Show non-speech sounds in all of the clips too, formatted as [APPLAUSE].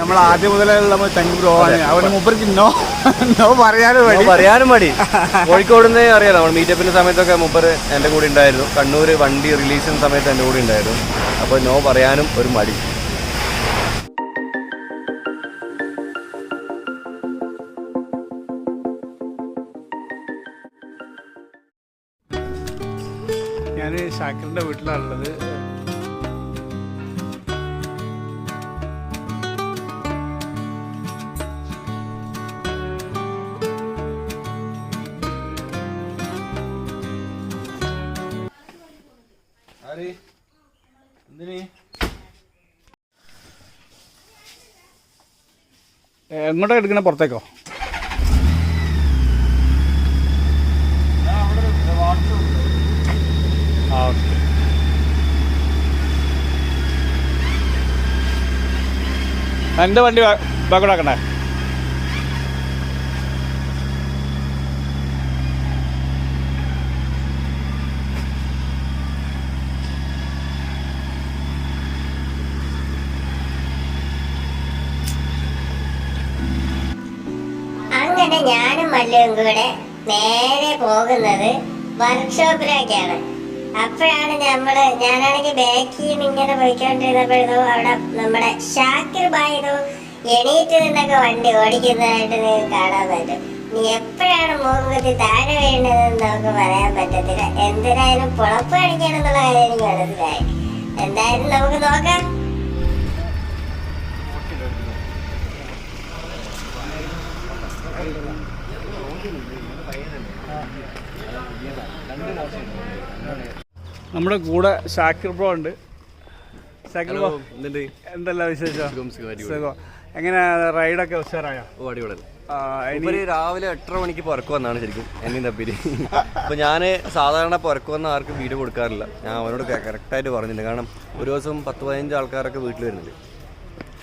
നമ്മൾ ആദ്യം മുതലുള്ള നമ്മൾ ബ്രോ ആണ്. അവന് മുപ്പർക്ക് നോ നോ പറയാനും വേണ്ടി പറയാനും മടി. കോഴിക്കോട് നിന്ന് അറിയാലോ നമ്മൾ മീറ്റപ്പിന്റെ സമയത്തൊക്കെ മുപ്പർ എന്റെ കൂടെ ഉണ്ടായിരുന്നു. കണ്ണൂർ വണ്ടി റിലീസിന് സമയത്ത് എന്റെ കൂടെ ഉണ്ടായിരുന്നു. അപ്പോൾ നോ പറയാനും ഒരു മടി. ഞാൻ ഷാക്കിറിന്റെ വീട്ടിലാണുള്ളത്. എങ്ങോട്ടാ എടുക്കണേ പുറത്തേക്കോ? ആ എന്റെ വണ്ടി ബാക്കോട്ട് അങ്ങനെ ഞാനും മല്ലും കൂടെ നേരെ പോകുന്നത് വർക്ക്ഷോപ്പിലേക്കാണ്. അപ്പോഴാണ് നമ്മൾ ഞാനാണെങ്കിൽ ബാക്കിൽ ഇങ്ങനെ പോയിക്കൊണ്ടിരുന്നപ്പോഴോ അവിടെ നമ്മുടെ ഷാക്കിർ ബായിതോ എണീറ്റ് നിന്നൊക്കെ വണ്ടി ഓടിക്കുന്നതായിട്ട് നിങ്ങൾക്ക് കാണാൻ പറ്റും. നീ എപ്പോഴാണ് മൂക്കുത്തി താഴെ വീഴുന്നതെന്ന് നമുക്ക് പറയാൻ പറ്റത്തില്ല. എന്തിനായാലും പുളപ്പ് കാണിക്കാനെന്നുള്ള കാര്യം എനിക്ക് മനസ്സിലായി. എന്തായാലും നമുക്ക് നോക്കാം. നമ്മുടെ കൂടെ ഷാക്കിർ ബ്രോ ഉണ്ട്. ഷാക്കിർ ബ്രോ എന്തെല്ലാം വിശേഷം? എങ്ങനെ റൈഡൊക്കെ ഉഷാറായോ? ഓ അടിപൊളി. ഇവർ രാവിലെ എട്ടര മണിക്ക് പുറക്കു വന്നാണ് ശരിക്കും എന്നെയും തപ്പിരി അപ്പൊ ഞാൻ സാധാരണ പുറക്കു വന്ന ആർക്കും വീഡിയോ കൊടുക്കാറില്ല. ഞാൻ അവനോട് കറക്റ്റായിട്ട് പറഞ്ഞിട്ടുണ്ട്. കാരണം ഒരു ദിവസം പത്ത് പതിനഞ്ച് ആൾക്കാരൊക്കെ വീട്ടിൽ വരുന്നുണ്ട്.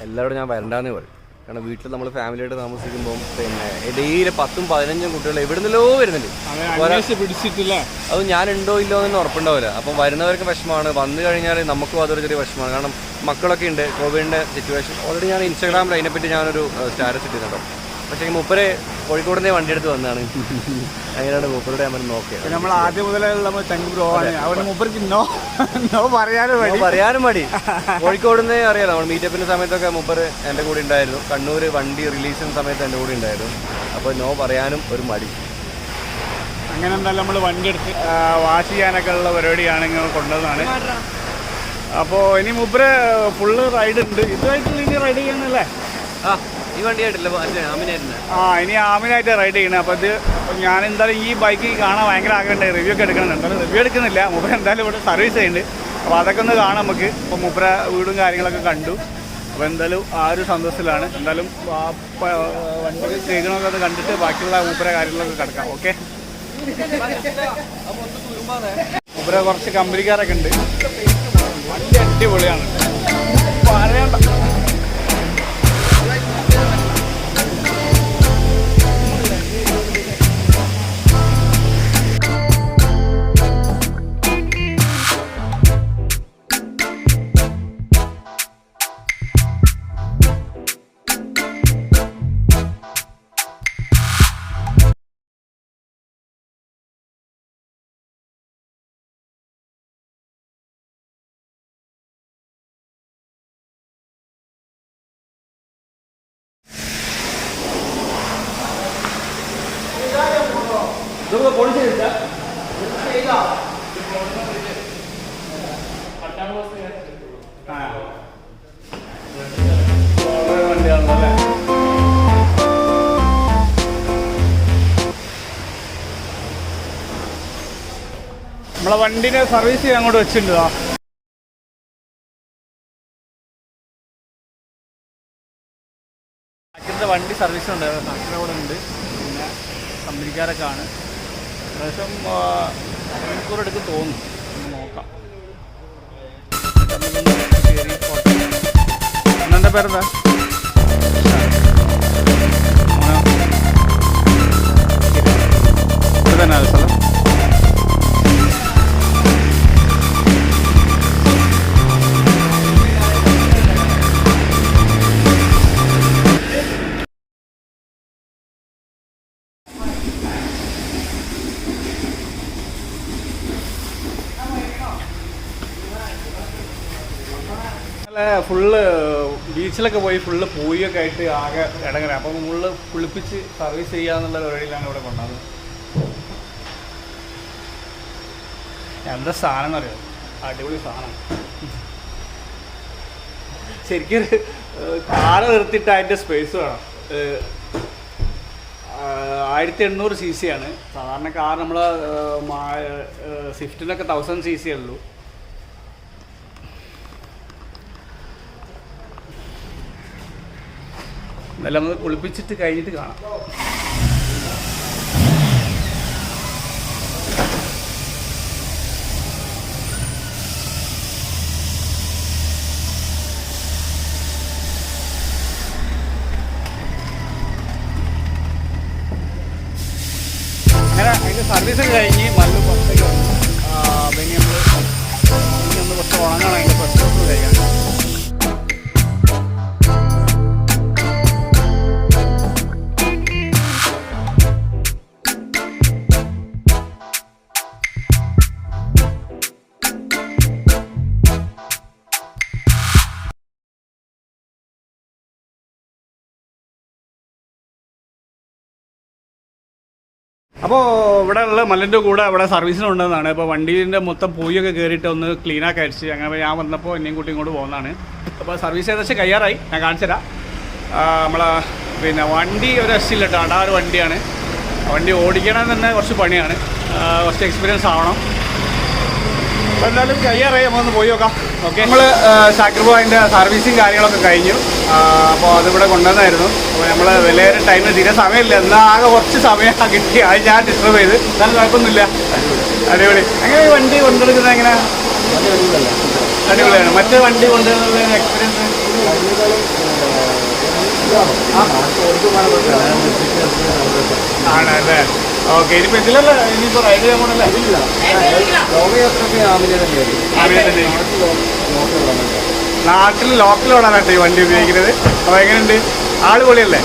എല്ലാവരോടും ഞാൻ വരണ്ടാന്ന് പറയും. കാരണം വീട്ടിൽ നമ്മൾ ഫാമിലിയായിട്ട് താമസിക്കുമ്പോൾ പിന്നെ ഡെയിലി പത്തും പതിനഞ്ചും കുട്ടികൾ എവിടെ നിന്നല്ലോ വരുന്നുണ്ട് അന്വേഷിച്ച് അത് ഞാൻ ഉണ്ടോ ഇല്ലോ എന്ന് ഉറപ്പുണ്ടാവില്ല. അപ്പം വരുന്നവർക്ക് വിഷമമാണ്. വന്നു കഴിഞ്ഞാൽ നമുക്കും അതൊരു ചെറിയ വിഷമമാണ്. കാരണം മക്കളൊക്കെ ഉണ്ട് കോവിഡിന്റെ സിറ്റുവേഷൻ ഓൾറെഡി ഞാൻ ഇൻസ്റ്റാഗ്രാമിൽ അതിനെപ്പറ്റി ഞാനൊരു സ്റ്റാറ്റസ് ഇട്ടിട്ടുണ്ടോ പക്ഷേ ഈ മൂപ്പര് കോഴിക്കോട് നിന്ന് വണ്ടി എടുത്ത് വന്നതാണ് അങ്ങനെയാണ് മൂപ്പരുടെ നമ്മൾ നോക്കിയത്. നമ്മൾ ആദ്യം മുതലേ നമ്മൾ മുപ്പർക്ക് നോ നോ പറയാനും മടി. പറയാനും മടി. [LAUGHS] കോഴിക്കോട് നിന്ന് അറിയാലോ നമ്മൾ മീറ്റപ്പിന്റെ സമയത്തൊക്കെ മൂപ്പർ എന്റെ കൂടെ ഉണ്ടായിരുന്നു. കണ്ണൂർ വണ്ടി റിലീസ് ചെയ്യുന്ന സമയത്ത് എന്റെ കൂടെ ഉണ്ടായിരുന്നു. അപ്പോൾ നോ പറയാനും ഒരു മടി. അങ്ങനെ എന്തായാലും നമ്മൾ വണ്ടി എടുത്ത് വാഷ് ചെയ്യാനൊക്കെ ഉള്ള പരിപാടിയാണ് ഇങ്ങനെ കൊണ്ടുവന്നതാണ്. അപ്പോൾ ഇനി മൂപ്പര് ഫുള്ള് റൈഡ് ഉണ്ട്. ഇതുമായിട്ട് ഇനി റൈഡ് ചെയ്യുന്നല്ലേ ആ ഈ ആ ഇനി ആമിനായിട്ട് റൈഡ് ചെയ്യണേ. അപ്പോൾ ഇത് ഞാൻ എന്തായാലും ഈ ബൈക്ക് കാണാൻ ഭയങ്കര ആഗ്രഹമുണ്ട്. റിവ്യൂ ഒക്കെ എടുക്കണം. എന്തായാലും റിവ്യൂ എടുക്കുന്നില്ല. മുപ്പര എന്തായാലും ഇവിടെ സർവീസ് ചെയ്യുന്നുണ്ട്. അപ്പോൾ അതൊക്കെ ഒന്ന് കാണാം നമുക്ക്. അപ്പോൾ മുപ്പര വീടും കാര്യങ്ങളൊക്കെ കണ്ടു. അപ്പോൾ എന്തായാലും ആ ഒരു സന്തോഷത്തിലാണ്. എന്തായാലും വണ്ടി ചെയ്യണമൊക്കെ ഒന്ന് കണ്ടിട്ട് ബാക്കിയുള്ള മുപ്പര കാര്യങ്ങളൊക്കെ കിടക്കാം. ഓക്കെ മുപ്പര കുറച്ച് കമ്പനിക്കാരൊക്കെ ഉണ്ട്. വണ്ടി അടിപൊളിയാണ്. പറയണ്ട. വണ്ടിയാണല്ലോ അല്ലേ നമ്മളെ വണ്ടിനെ സർവീസ് ചെയ്യാൻ അങ്ങോട്ട് വെച്ചിട്ടുണ്ടോ? വണ്ടി സർവീസ് ഉണ്ടായിരുന്നു. സാക്കിന്റെ ഉണ്ട്. പിന്നെ കമ്പനിക്കാരൊക്കെ ആണ്. ഏകദേശം എടുക്കും തോന്നുന്നു നോക്കാം. അണ്ണന്റെ പേരെന്താ? തന്നെ സ്ഥലം ഫുള്ള് ബീച്ചിലൊക്കെ പോയി ഫുള്ള് പൂയൊക്കെ ആയിട്ട് ആകെ ഇടങ്ങര അപ്പം ഫുള്ള് കുളിപ്പിച്ച് സർവീസ് ചെയ്യാന്നുള്ള പരിപാടിയിലാണ് ഇവിടെ കൊണ്ടുവന്നത്. എന്താ സാധനം എന്നറിയോ അടിപൊളി സാധനം. ശരിക്കും കാറ് നിർത്തിയിട്ട് അതിന്റെ സ്പേസ് വേണം. ആയിരത്തി എണ്ണൂറ് സി സി ആണ്. സാധാരണ കാർ നമ്മൾ സ്വിഫ്റ്റിനൊക്കെ തൗസൻഡ് സി സി ഉള്ളൂ. എന്തായാലും നമുക്ക് കുളിപ്പിച്ചിട്ട് കഴിഞ്ഞിട്ട് കാണാം. സർവീസ് കഴിഞ്ഞ് അപ്പോൾ ഇവിടെ ഉള്ള മല്ലന്റെ കൂടെ അവിടെ സർവീസിനുണ്ടെന്നാണ് അപ്പോൾ വണ്ടീന്റെ മൊത്തം പൂയൊക്കെ കയറിയിട്ട് ഒന്ന് ക്ലീനാക്കി അടിച്ച്. അങ്ങനെ ഞാൻ വന്നപ്പോൾ എന്നെയും കൂട്ടി ഇങ്ങോട്ട് പോകുന്നതാണ്. അപ്പോൾ സർവീസ് ഏകദേശം കയ്യാറായി. ഞാൻ കാണിച്ചുതരാം നമ്മളെ പിന്നെ വണ്ടി ഒരു രക്ഷയില്ല കേട്ടോ. അടാ ഒരു വണ്ടിയാണ്. വണ്ടി ഓടിക്കണം തന്നെ കുറച്ച് പണിയാണ്. കുറച്ച് എക്സ്പീരിയൻസ് ആവണം. എന്തായാലും കയ്യാറായി നമ്മളൊന്ന് പോയി നോക്കാം. ഓക്കെ. നമ്മൾ ഷാക്കിർ അതിന്റെ സർവീസിങ് കാര്യങ്ങളൊക്കെ കഴിഞ്ഞു. അപ്പോൾ അതിവിടെ കൊണ്ടുവന്നായിരുന്നു. അപ്പോൾ നമ്മൾ വിലയേറെ ടൈമിൽ തീരെ സമയമില്ല. എന്നാൽ ആകെ കുറച്ച് സമയം കിട്ടി. അത് ഞാൻ ഡിസ്റ്റർബ് ചെയ്ത്. എന്നാലും കുഴപ്പമൊന്നുമില്ല. അടിപൊളി. അങ്ങനെ ഈ വണ്ടി കൊണ്ടെടുക്കുന്നത് എങ്ങനെ? അടിപൊളിയാണ്. മറ്റേ വണ്ടി കൊണ്ടുവരുന്നത് എക്സ്പീരിയൻസ് ആണല്ലേ? ഓക്കെ ഇനിയിപ്പോ ഇതിലല്ല ഇനിയിപ്പോ റൈഡ് ചെയ്യാൻ പോണല്ലേ? ലോകയാത്രയ്ക്ക് ആമിനെ. നാട്ടിൽ ലോക്കൽ ഓടാനായിട്ട് ഈ വണ്ടി ഉപയോഗിക്കുന്നത്. അപ്പോൾ എങ്ങനെയുണ്ട്? ആൾ പൊളിയല്ലേ?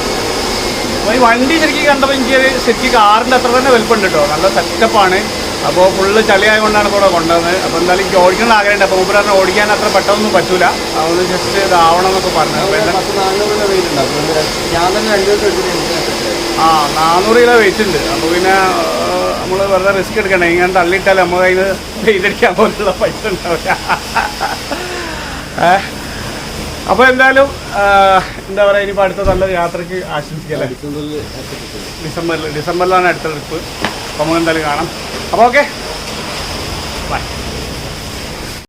അപ്പോൾ ഈ വണ്ടി ശരിക്കും കണ്ടപ്പോൾ എനിക്ക് ശരിക്കും കാറിന്റെ അത്ര തന്നെ വലുപ്പമുണ്ട് കേട്ടോ. നല്ല സെറ്റപ്പാണ് അപ്പോൾ ഫുള്ള് ചളിയായതുകൊണ്ടാണ് ഇപ്പോൾ ഇവിടെ കൊണ്ടുവന്നത്. അപ്പോൾ എന്തായാലും എനിക്ക് ഓടിക്കണം ആഗ്രഹമുണ്ട്. അപ്പോൾ മൂപ്പർ പറഞ്ഞാൽ ഓടിക്കാൻ അത്ര പെട്ടെന്നൊന്നും പറ്റൂല. അതൊന്ന് ജസ്റ്റ് ഇതാവണം എന്നൊക്കെ പറഞ്ഞു. അപ്പോൾ എന്താ? പത്ത് നാനൂറ് രൂപ വെയിറ്റ് ഉണ്ടാവും ഞാൻ തന്നെ രണ്ടു ദിവസം ആ നാനൂറ് കിലോ വെയിറ്റ് ഉണ്ട്. അപ്പോൾ പിന്നെ നമ്മൾ വെറുതെ റിസ്ക് എടുക്കണ്ടേ. ഇങ്ങനെ തള്ളിയിട്ടാൽ നമ്മൾ നിന്ന് പെയ്തടിക്കാൻ പോലുള്ള പൈസ ഉണ്ടാവില്ല. അപ്പൊ അപ്പോൾ എന്തായാലും എന്താ പറയാ ഇനിയിപ്പോൾ അടുത്ത നല്ല യാത്രയ്ക്ക് ആശംസിക്കല്ലേ? ഡിസംബറിൽ ഡിസംബറിൽ ഡിസംബറിലാണ് അടുത്ത ട്രിപ്പ് അപ്പോൾ നമുക്ക് എന്തായാലും കാണാം. അപ്പോൾ ഓക്കെ